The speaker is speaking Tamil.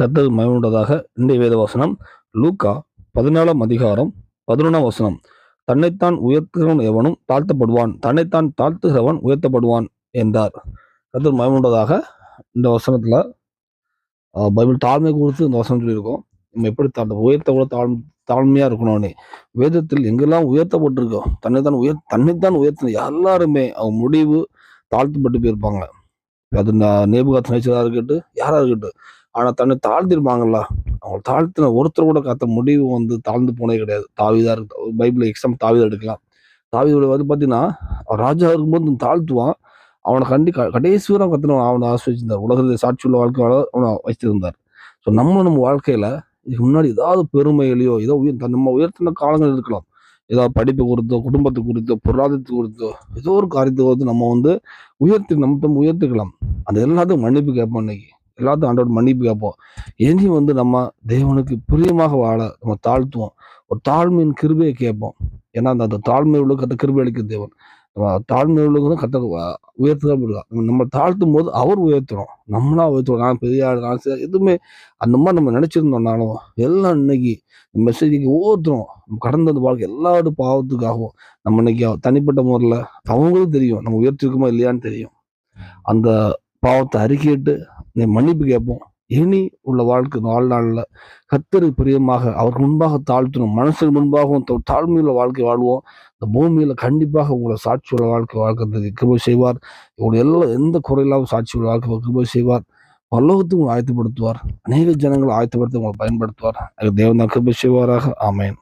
கர்த்தர் மயமுண்டதாக இன்றைய வேத வசனம். லூக்கா பதினாலாம் அதிகாரம் பதினொன்றாம் வசனம். தன்னைத்தான் உயர்த்துகிறவன் எவனும் தாழ்த்தப்படுவான். தன்னைத்தான் தாழ்த்துகிறவன் உயர்த்தப்படுவான் என்றார். கர்த்தர் மயமுண்டதாக இந்த வசனத்தில் பைபிள் தாழ்மை கொடுத்து இந்த வசனம் சொல்லியிருக்கோம். நம்ம எப்படி தாழ்ந்த உயர்த்த கூட தாழ் தாழ்மையாக இருக்கணும்னு. வேதத்தில் எங்கெல்லாம் உயர்த்தப்பட்டிருக்கோம் தன்னைத்தான் உயர் தன்னைத்தான் உயர்த்தின எல்லாருமே அவங்க முடிவு தாழ்த்தப்பட்டு போயிருப்பாங்க. அது நேபுகாத் நேச்சராக இருக்கட்டும் யாராக இருக்கட்டும் ஆனால் தன்னை தாழ்த்திருப்பாங்கல்ல. அவங்க தாழ்த்தின ஒருத்தர் கூட காத்த முடிவு வந்து தாழ்ந்து போனே கிடையாது. தாவிதா இருக்கு. பைபிள் எக்ஸாம் தாவிதா எடுக்கலாம். தாவிதோட வந்து பார்த்தீங்கன்னா அவன் ராஜா இருக்கும்போது தாழ்த்துவான். அவனை கண்டி க- கடைசி வரை கத்தன அவனை ஆசிரிச்சிருந்தார் உலகத்தில் சாட்சி உள்ள வாழ்க்கை அவனை வச்சிருந்தார் ஸோ நம்ம நம்ம வாழ்க்கையில் இதுக்கு முன்னாடி ஏதாவது பெருமைகளையோ ஏதோ உயர் நம்ம உயர்த்தின காலங்கள் இருக்கலாம். ஏதாவது படிப்பு குறித்தோ குடும்பத்து குறித்தோ பொருளாதாரத்தை குறித்தோ ஏதோ ஒரு காரியத்தை குறித்து நம்ம வந்து உயர்த்தி நம்ம நம்ம உயர்த்திக்கலாம். அந்த எல்லாத்தையும் மன்னிப்பு கேட்போம் இன்னைக்கு. எல்லாத்தையும் ஆண்டோட மன்னிப்பு கேட்போம். இனி வந்து நம்ம தேவனுக்கு பிரியமாக வாழ நம்ம தாழ்த்துவோம். ஒரு தாழ்மையின் கிருபையை கேட்போம். ஏன்னா அந்த அந்த தாழ்மை உள்ள கத்த கிருபை அளிக்க தேவன். நம்ம தாழ்மை உள்ளவங்க கத்த உயர்த்துதான் இருக்கான் நம்ம தாழ்த்தும் போது அவர் உயர்த்துறோம். நம்மளா உயர்த்துறோம். நான் பெரிய ஆள் நான் எதுவுமே அந்த மாதிரி நம்ம நினைச்சிருந்தோம்னாலும் எல்லாம் இன்னைக்கு மெசேஜுக்கு ஒவ்வொருத்தரும் நம்ம கடந்த அந்த வாழ்க்கை எல்லாரோட பாவத்துக்காகவும் நம்ம இன்னைக்கு தனிப்பட்ட முறையில் அவங்களும் தெரியும். நம்ம உயர்த்திருக்குமா இல்லையான்னு தெரியும். அந்த பாவத்தை அறிக்கையிட்டு இந்த மன்னிப்பு கேட்போம். இனி உள்ள வாழ்க்கை வாழ்நாளில் கத்தருக்கு பிரியமாக அவருக்கு முன்பாக தாழ்த்தணும் மனசுக்கு முன்பாகவும் தாழ்மையுள்ள வாழ்க்கை வாழ்வோம். இந்த பூமியில் கண்டிப்பாக உங்களை சாட்சியுள்ள வாழ்க்கை வாழ்க்கிறதுக்கு கிருபை செய்வார். உங்களுடைய எல்லா எந்த குறையில்லாமல் சாட்சியுள்ள வாழ்க்கை கிருபை செய்வார். பல்லவத்துக்கும் ஆயத்தப்படுத்துவார். அநேக ஜனங்களை ஆயத்தப்படுத்த உங்களை பயன்படுத்துவார். அது தேவன் தான் கிருபை செய்வாராக. ஆமேன்.